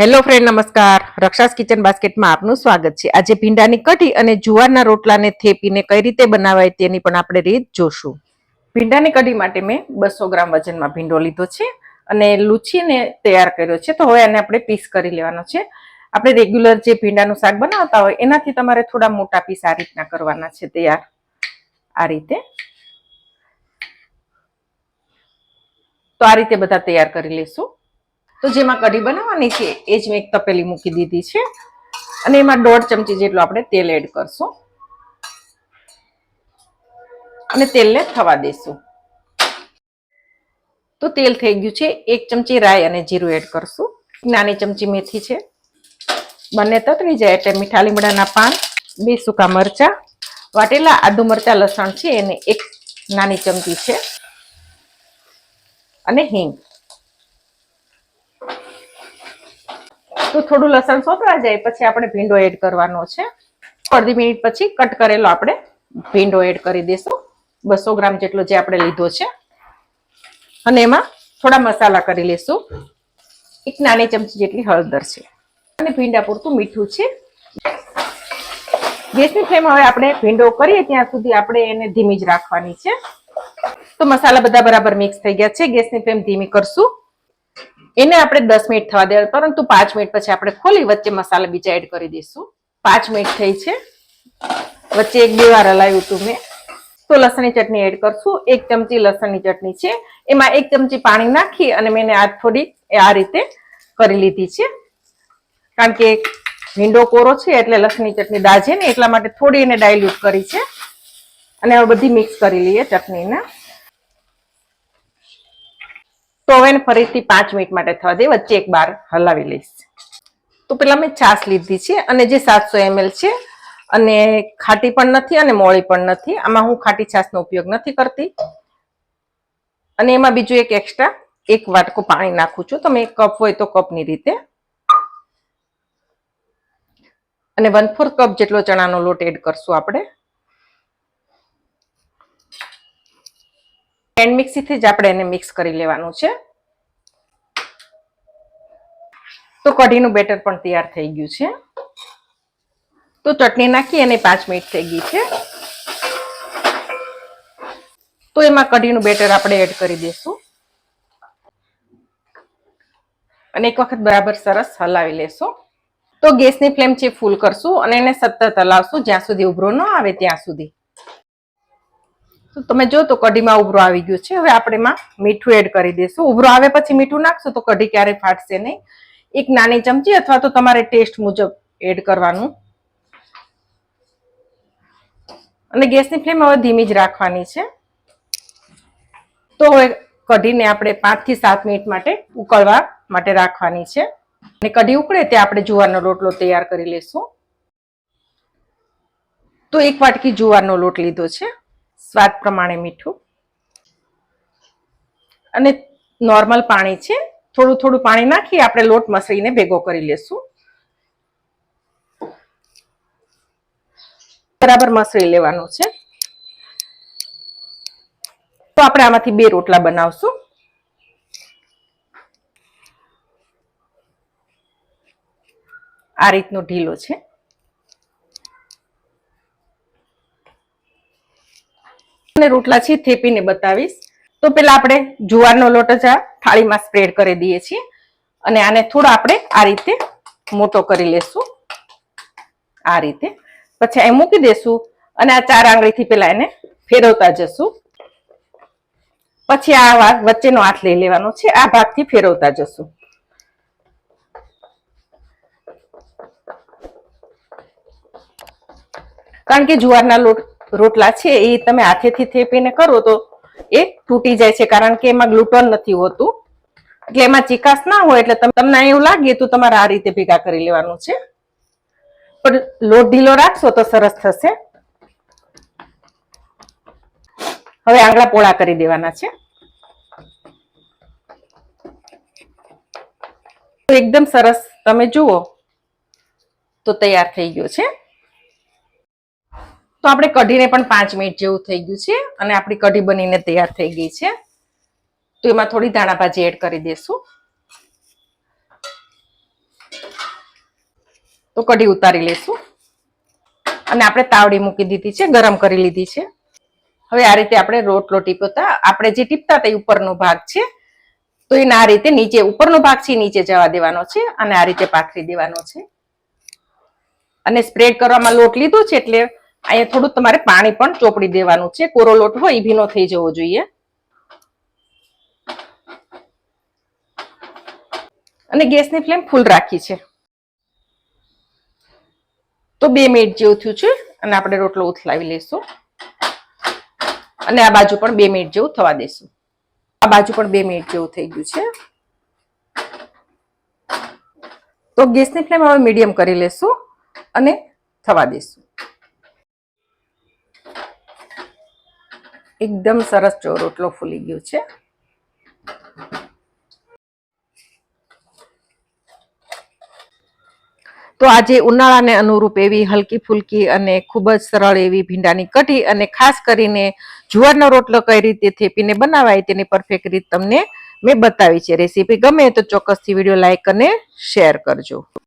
Hello friend નમસ્કાર. રક્ષાસ kitchen બાસ્કેટમાં આપનું સ્વાગત છે. આજે ભીંડાની કઢી અને જુવારના રોટલાને થેપીને કઈ રીતે બનાવાય તેની પણ આપણે રીત જોશું. ભીંડાની કઢી માટે મેં બસો ગ્રામ વજનમાં ભીંડો લીધો છે અને લૂછીને તૈયાર કર્યો છે. તો હવે આને આપણે પીસ કરી લેવાનો છે. આપણે રેગ્યુલર જે ભીંડાનું શાક બનાવતા હોય, એનાથી તમારે થોડા મોટા પીસ આ રીતના કરવાના છે તૈયાર. આ રીતે. તો આ રીતે બધા તૈયાર કરી લેશું. તો જેમાં કઢી બનાવવાની છે, એ જ મેં એક તપેલી મૂકી દીધી છે. અને એમાં દોઢ ચમચી જેટલું આપણે તેલ એડ કરશું. અને તેલને થવા દેશું. તો તેલ થઈ ગયું છે, એક ચમચી રાઈ અને જીરું એડ કરશું. નાની ચમચી મેથી છે. બંને તતરી જાય, એટલે મીઠા લીમડાના પાન, બે સૂકા મરચા, વાટેલા આદુ મરચા લસણ છે, એને એક નાની ચમચી છે. અને હિંગ. તો થોડું લસણ સોતરા જાય, પછી આપણે ભીંડો એડ કરવાનો છે. અડધી મિનિટ પછી કટ કરેલો આપણે ભીંડો એડ કરી દઈશું બસો ગ્રામ જેટલો જે આપણે લીધો છે. અને એમાં થોડા મસાલા કરી લેશું. એક નાની ચમચી જેટલી હળદર છે. અને ભીંડા પૂરતું મીઠું છે. ગેસની ફ્લેમ હવે આપણે ભીંડો કરીએ ત્યાં સુધી આપણે એને ધીમી જ રાખવાની છે. તો મસાલા બધા બરાબર મિક્સ થઈ ગયા છે. ગેસની ફ્લેમ ધીમી કરશું. એને આપણે દસ મિનિટ થવા દેવા પરંતુ પાંચ મિનિટ પછી આપણે ખોલી વચ્ચે મસાલા બીજા એડ કરી દઈશું. પાંચ મિનિટ થઈ છે. વચ્ચે એક બે વાર હલાવ્યું હતું મેં. તો લસણની ચટણી એડ કરશું. એક ચમચી લસણની ચટણી છે. એમાં એક ચમચી પાણી નાખી અને મેં આ થોડી આ રીતે કરી લીધી છે. કારણ કે ભીંડો કોરો છે એટલે લસણની ચટણી દાજે ને એટલા માટે થોડી એને ડાયલ્યુટ કરી છે. અને હવે બધી મિક્સ કરી લઈએ ચટણીને. તો હવે ફરીથી પાંચ મિનિટ માટે થવા દે, વચ્ચે એક બાર હલાવી લઈશ. તો પેલા મેં છાશ લીધી છે અને જે સાતસો એમએલ છે અને ખાટી પણ નથી અને મોળી પણ નથી. આમાં હું ખાટી છાશનો ઉપયોગ નથી કરતી. અને એમાં બીજું એક એક્સ્ટ્રા એક વાટકો પાણી નાખું છું. તમે કપ હોય તો કપની રીતે. અને વન ફોર કપ જેટલો ચણાનો લોટ એડ કરશું આપણે. હેન્ડ મિક્સીથી જ આપણે એને મિક્સ કરી લેવાનું છે. તો કઢીનું બેટર પણ તૈયાર થઈ ગયું છે. તો ચટણી નાખી અને પાંચ મિનિટ થઈ ગઈ છે. તો એમાં કઢીનું બેટર આપણે એડ કરી દઈશું. અને એક વખત બરાબર સરસ હલાવી લેશું. તો ગેસની ફ્લેમ છે ફૂલ કરશું અને એને સતત હલાવશું જ્યાં સુધી ઉભરો ન આવે ત્યાં સુધી. તો તમે જો તો કઢીમાં ઉભરો આવી ગયો છે. હવે આપણે એમાં મીઠું એડ કરી દઈશું. ઉભરો આવે પછી મીઠું નાખશું તો કઢી ક્યારેય ફાટશે નહીં. એક નાની ચમચી અથવા તો તમારે ટેસ્ટ મુજબ એડ કરવાનું. અને ગેસની ફ્લેમ હવે ધીમી જ રાખવાની છે. તો હવે કઢીને આપણે પાંચથી સાત મિનિટ માટે ઉકળવા માટે રાખવાની છે. અને કઢી ઉકળે તે આપણે જુવારનો રોટલો તૈયાર કરી લેશું તો એક વાટકી જુવારનો લોટ લીધો છે. સ્વાદ પ્રમાણે મીઠું. અને નોર્મલ પાણી છે, થોડું થોડું પાણી નાખી આપણે લોટ મસળીને ભેગો કરી લેશું. બરાબર મસળી લેવાનું છે. તો આપણે આમાંથી બે રોટલા બનાવશું. આ રીતનો ઢીલો છે. રોટલા છે થેપીને બતાવીશ. તો પેલા આપણે જુવારનો લોટ જ આ થાળીમાં સ્પ્રેડ કરી દઈએ છીએ અને આને થોડો આપણે આ રીતે મોટો કરી લેશું. આ રીતે. પછી અહીં મૂકી દેશું અને આ ચાર આંગળીથી પેલા એને ફેરવતા જશું. પછી આ વાત વચ્ચેનો હાથ લઈ લેવાનો છે. આ ભાગથી ફેરવતા જશું. કારણ કે જુવારના લોટ રોટલા છે એ તમે હાથેથી થેપીને કરો તો એ તૂટી જાય છે, કારણ કે એમાં ગ્લુટન નથી હોતું. એટલે એમાં ચિકાસ ના હોય એટલે તમને એવું લાગે તો તમારે આ રીતે ભેગા કરી લેવાનું છે. પણ લોટ ઢીલો રાખશો તો સરસ થશે. હવે આંગળા પોળા કરી દેવાના છે. એકદમ સરસ, તમે જુઓ, તો તૈયાર થઈ ગયો છે. તો આપણે કઢીને પણ પાંચ મિનિટ જેવું થઈ ગયું છે અને આપણી કઢી બનીને તૈયાર થઈ ગઈ છે. તો એમાં થોડી ધાણા ભાજી એડ કરી દેશું. તો કઢી ઉતારી લેશું. અને આપણે તાવડી મૂકી દીધી છે, ગરમ કરી લીધી છે. હવે આ રીતે આપણે રોટલો ટીપતા, આપણે જે ટીપતા તે ઉપરનો ભાગ છે, તો એને આ રીતે નીચે, ઉપરનો ભાગ છે નીચે જવા દેવાનો છે અને આ રીતે પાથરી દેવાનો છે. અને સ્પ્રેડ કરવામાં લોટ લીધો છે એટલે અહીંયા થોડું તમારે પાણી પણ ચોપડી દેવાનું છે. કોરો લોટ હોય એ ભીનો થઈ જવો જોઈએ. અને ગેસની ફ્લેમ ફૂલ રાખી છે. તો બે મિનિટ જેવું થયું છે અને આપણે રોટલો ઉથલાવી લઈશું અને આ બાજુ પણ બે મિનિટ જેવું થવા દેશું. આ બાજુ પણ બે મિનિટ જેવું થઈ ગયું છે. તો ગેસની ફ્લેમ હવે મીડિયમ કરી લેશું અને થવા દેશું. એકદમ સરસ જો રોટલો ફૂલી ગયો છે. તો આજે ઉનાળાને અનુરૂપ એવી હલકી ફુલકી અને ખૂબ જ સરળ એવી ભીંડાની કઢી અને ખાસ કરીને જુવારનો રોટલો કઈ રીતે થેપીને બનાવાય તેની પરફેક્ટ રીત તમને મેં બતાવી છે. રેસીપી ગમે તો ચોક્કસથી વીડિયો લાઇક અને શેર કરજો.